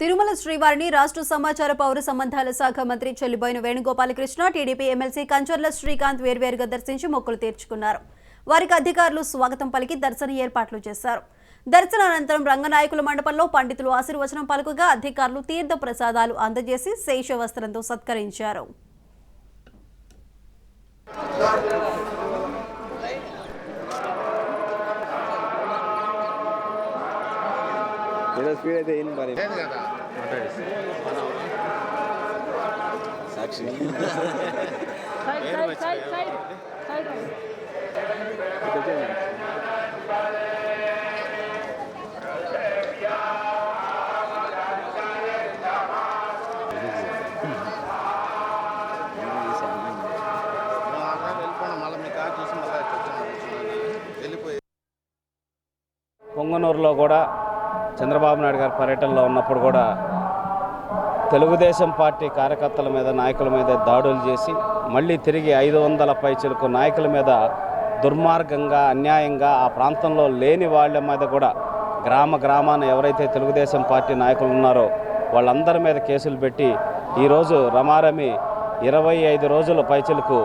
తిరుమల శ్రీవారిని రాష్ట్ర సమాచార పౌర సంబంధాల శాఖ మంత్రి చెల్లిబోయిన వేణుగోపాలకృష్ణ టీడీపీ ఎమ్మెల్సీ కంచర్ల శ్రీకాంత్ వేర్వేరుగా దర్శించి మొక్కులు తీర్చుకున్నారు. వారికి అధికారులు స్వాగతం పలికి దర్శన ఏర్పాట్లు చేశారు. దర్శనానంతరం రంగనాయకుల మండపంలో పండితులు ఆశీర్వచనం పలుకుగా అధికారులు తీర్థ ప్రసాదాలు అందజేసి శేష వస్త్రంతో సత్కరించారు. ఏదో స్పీడ్ అయితే ఏంటి మరి? సాక్షి. పొంగనూరులో కూడా చంద్రబాబు నాయుడు గారి పర్యటనలో ఉన్నప్పుడు కూడా తెలుగుదేశం పార్టీ కార్యకర్తల మీద నాయకుల మీద దాడులు చేసి మళ్ళీ తిరిగి ఐదు వందల పైచులకు నాయకుల మీద దుర్మార్గంగా అన్యాయంగా ఆ ప్రాంతంలో లేని వాళ్ళ మీద కూడా గ్రామ గ్రామాన ఎవరైతే తెలుగుదేశం పార్టీ నాయకులు ఉన్నారో వాళ్ళందరి మీద కేసులు పెట్టి ఈరోజు రమారమి ఇరవై ఐదు రోజుల పైచలకు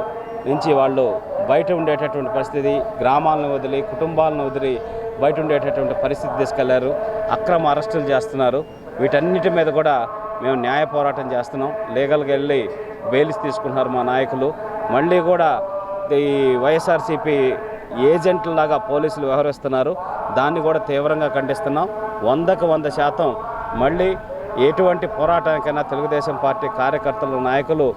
నుంచి వాళ్ళు బయట ఉండేటటువంటి పరిస్థితి గ్రామాలను వదిలి కుటుంబాలను వదిలి బయట ఉండేటటువంటి పరిస్థితి తీసుకెళ్ళారు. అక్రమ అరెస్టులు చేస్తున్నారు. వీటన్నిటి మీద కూడా మేము న్యాయ పోరాటం చేస్తున్నాం. లీగల్గా వెళ్ళి బెయిల్స్ తీసుకుంటున్నారు మా నాయకులు. మళ్ళీ కూడా ఈ వైఎస్ఆర్సీపీ ఏజెంట్లలాగా పోలీసులు వ్యవహరిస్తున్నారు. దాన్ని కూడా తీవ్రంగా ఖండిస్తున్నాం. వందకు వంద శాతం మళ్ళీ ఎటువంటి పోరాటానికైనా తెలుగుదేశం పార్టీ కార్యకర్తలు నాయకులు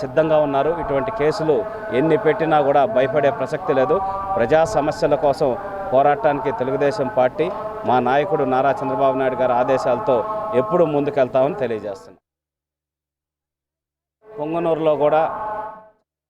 సిద్ధంగా ఉన్నారు. ఇటువంటి కేసులు ఎన్ని పెట్టినా కూడా భయపడే ప్రసక్తి లేదు. ప్రజా సమస్యల కోసం పోరాటానికి తెలుగుదేశం పార్టీ మా నాయకుడు నారా చంద్రబాబు నాయుడు గారి ఆదేశాలతో ఎప్పుడు ముందుకెళ్తామని తెలియజేస్తున్నాం. పొంగనూరులో కూడా